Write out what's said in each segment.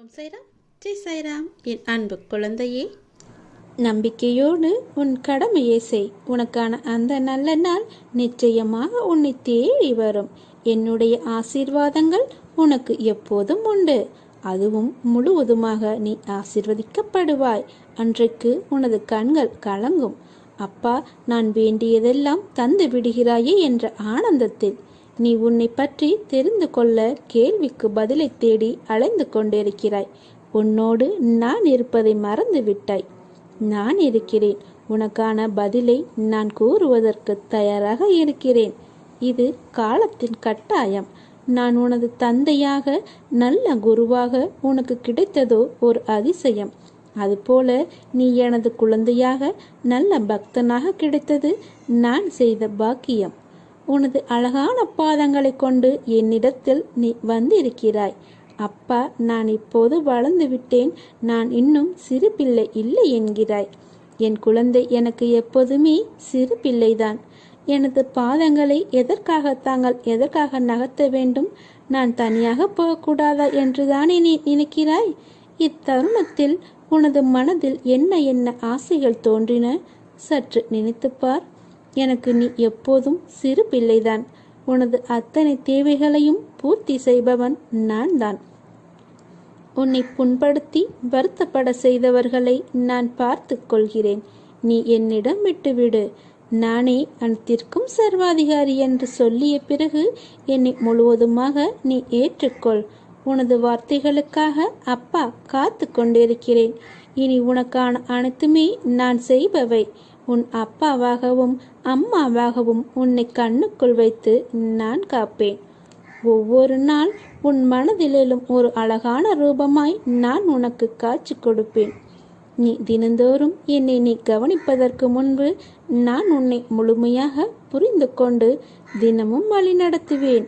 ஓம் சைராம். ஜெய் சைராம் என் அன்பு குழந்தையே. நம்பிக்கையோடு உன் கடமையை செய். உனக்கான அந்த நல்ல நாள் நிச்சயமாக உன்னை தேடி வரும். என்னுடைய ஆசீர்வாதங்கள் உனக்கு எப்போதும் உண்டு. அதுவும் முழுவதுமாக நீ ஆசிர்வதிக்கப்படுவாய். அன்றைக்கு உனது கண்கள் கலங்கும். அப்பா நான் வேண்டியதெல்லாம் தந்து விடுகிறாயே என்ற ஆனந்தத்தில் நீ உன்னை பற்றி தெரிந்து கொள்ள கேள்விக்கு பதிலை தேடி அலைந்து கொண்டிருக்கிறாய். உன்னோடு நான் இருப்பதை மறந்து விட்டாய் நான் இருக்கிறேன். உனக்கான பதிலை நான் கூறுவதற்கு தயாராக இருக்கிறேன். இது காலத்தின் கட்டாயம். நான் உனது தந்தையாக நல்ல குருவாக உனக்கு கிடைத்ததோ ஒரு அதிசயம். அதுபோல நீ எனது குழந்தையாக நல்ல பக்தனாக கிடைத்தது நான் செய்த பாக்கியம். உனது அழகான பாதங்களை கொண்டு என்னிடத்தில் நீ வந்திருக்கிறாய். அப்பா நான் இப்போது வளர்ந்து விட்டேன். நான் இன்னும் சிறு பிள்ளை இல்லை என்கிறாய். என் குழந்தை எனக்கு எப்போதுமே சிறு பிள்ளைதான் எனது பாதங்களை எதற்காக தாங்கள் எதற்காக நகர்த்த வேண்டும்? நான் தனியாக போகக்கூடாதா என்றுதானே நீ நினைக்கிறாய்? இத்தருணத்தில் உனது மனதில் என்ன என்ன ஆசைகள் தோன்றின? சற்று நினைத்துப்பார் பார். எனக்கு நீ எப்போதும் சிறு பிள்ளைதான். உனது அத்தனை தேவைகளையும் பூர்த்தி செய்பவன் நான் தான் உன்னை புண்படுத்தி வருத்தப்பட செய்தவர்களை நான் பார்த்து கொள்கிறேன். நீ என்னிடம் விட்டுவிடு. நானே அனைத்திற்கும் சர்வாதிகாரி என்று சொல்லிய பிறகு என்னை முழுவதுமாக நீ ஏற்றுக்கொள். உனது வார்த்தைகளுக்காக அப்பா காத்து கொண்டிருக்கிறேன். இனி உனக்கான அனைத்துமே நான் செய்பவை. உன் அப்பாவாகவும் அம்மாவாகவும் உன்னை கண்ணுக்குள் வைத்து நான் காப்பேன். ஒவ்வொரு நாள் உன் மனதிலும் ஒரு அழகான ரூபமாய் நான் உனக்கு காட்சி கொடுப்பேன். நீ தினந்தோறும் என்னை நீ கவனிப்பதற்கு முன்பு நான் உன்னை முழுமையாக புரிந்து கொண்டு தினமும் வழி நடத்துவேன்.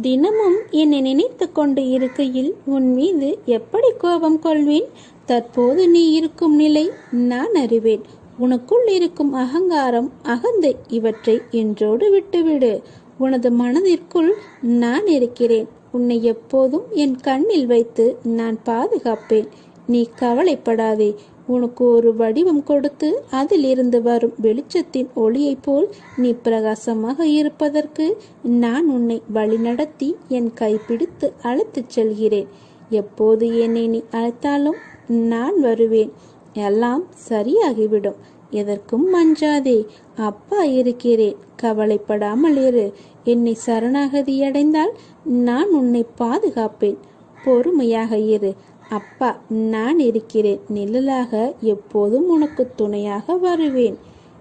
தினமும் என்னை நினைத்து கொண்டு இருக்கையில் உன் மீது எப்படி கோபம் கொள்வேன்? தற்போது நீ இருக்கும் நிலை நான் அறிவேன். உனக்குள் இருக்கும் அகங்காரம் அகந்தை இவற்றை என்றோடு விட்டுவிடு. உனது மனதிற்குள் நான் இருக்கிறேன். உன்னை எப்போதும் என் கண்ணில் வைத்து நான் பாதுகாப்பேன். நீ கவலைப்படாதே. உனக்கு ஒரு வடிவம் கொடுத்து அதிலிருந்து வரும் வெளிச்சத்தின் ஒளியைப் போல் நீ பிரகாசமாக இருப்பதற்கு நான் உன்னை வழிநடத்தி என் கைப்பிடித்து அழைத்துச் செல்கிறேன். எப்போது என்னை நீ அழைத்தாலும் நான் வருவேன். எல்லாம் சரியாகிவிடும். எதற்கும் மஞ்சாதே. அப்பா இருக்கிறேன். கவலைப்படாமல் இரு. என்னை சரணாகதி அடைந்தால் நான் உன்னை பாதுகாப்பேன். பொறுமையாக இரு. அப்பா நான் இருக்கிறேன். நிழலாக எப்போதும் உனக்கு துணையாக வருவேன்.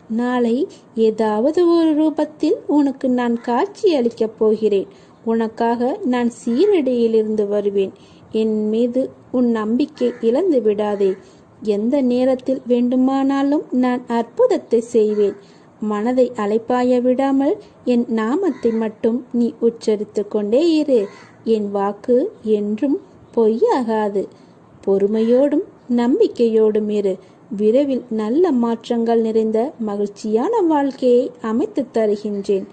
நாளை ஏதாவது ஒரு ரூபத்தில் உனக்கு நான் காட்சி அளிக்கப் போகிறேன். உனக்காக நான் சீரடியிலிருந்து வருவேன். என் மீது உன் நம்பிக்கை இழந்து விடாதே எந்த நேரத்தில் வேண்டுமானாலும் நான் அற்புதத்தை செய்வேன். மனதை அலைப்பாய விடாமல் என் நாமத்தை மட்டும் நீ உச்சரித்து கொண்டே இரு. என் வாக்கு என்றும் பொய்யாகாது. பொறுமையோடும் நம்பிக்கையோடும் இரு. விரைவில் நல்ல மாற்றங்கள் நிறைந்த மகிழ்ச்சியான வாழ்க்கையை அமைத்து தருகின்றேன்.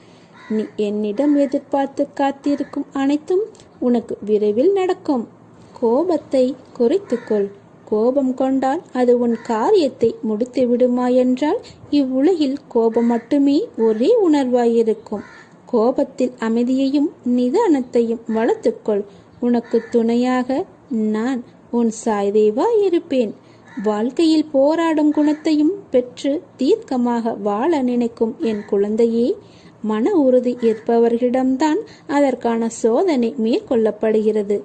நீ என்னிடம் எதிர்பார்த்து காத்திருக்கும் அனைத்தும் உனக்கு விரைவில் நடக்கும். கோபத்தை குறைத்துக்கொள் கோபம் கொண்டால் அது உன் காரியத்தை முடித்து விடுமா என்றால் இவ்வுலகில் கோபம் மட்டுமே ஒரே உணர்வாயிருக்கும். கோபத்தில் அமைதியையும் நிதானத்தையும் வளர்த்துக்கொள். உனக்கு துணையாக நான் உன் சாய்தேவா இருப்பேன். வாழ்க்கையில் போராடும் குணத்தையும் பெற்று தீர்க்கமாக வாழ நினைக்கும் என் குழந்தையே மன உறுதி இருப்பவர்களிடம்தான் அதற்கான சோதனை மேற்கொள்ளப்படுகிறது.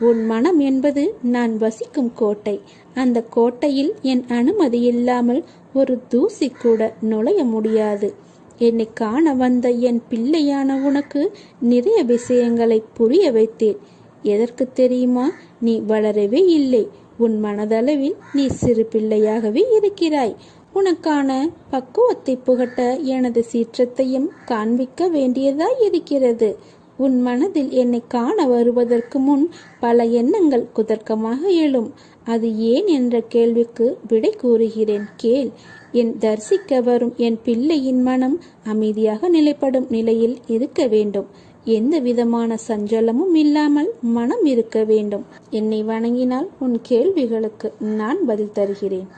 உன் மனம் என்பது நான் வசிக்கும் கோட்டை. அந்த கோட்டையில் என் அனுமதி இல்லாமல் ஒரு தூசி கூட நுழைய முடியாது. என்னை காண வந்த என் பிள்ளையான உனக்கு நிறைய விஷயங்களை புரிய வைத்தேன். எதற்கு தெரியுமா? நீ வளரவே இல்லை. உன் மனதளவில் நீ சிறு பிள்ளையாகவே இருக்கிறாய். உனக்கான பக்குவத்தை புகட்ட எனது சீற்றத்தையும் காண்பிக்க வேண்டியதாய் இருக்கிறது. உன் மனதில் என்னை காண வருவதற்கு முன் பல எண்ணங்கள் குதர்க்கமாக எழும். அது ஏன் என்ற கேள்விக்கு விடை கூறுகிறேன். கேள். என் தரிசிக்க வரும் என் பிள்ளையின் மனம் அமைதியாக நிலைப்படும் நிலையில் இருக்க வேண்டும். எந்த விதமான சஞ்சலமும் இல்லாமல் மனம் இருக்க வேண்டும். என்னை வணங்கினால் உன் கேள்விகளுக்கு நான் பதில் தருகிறேன்.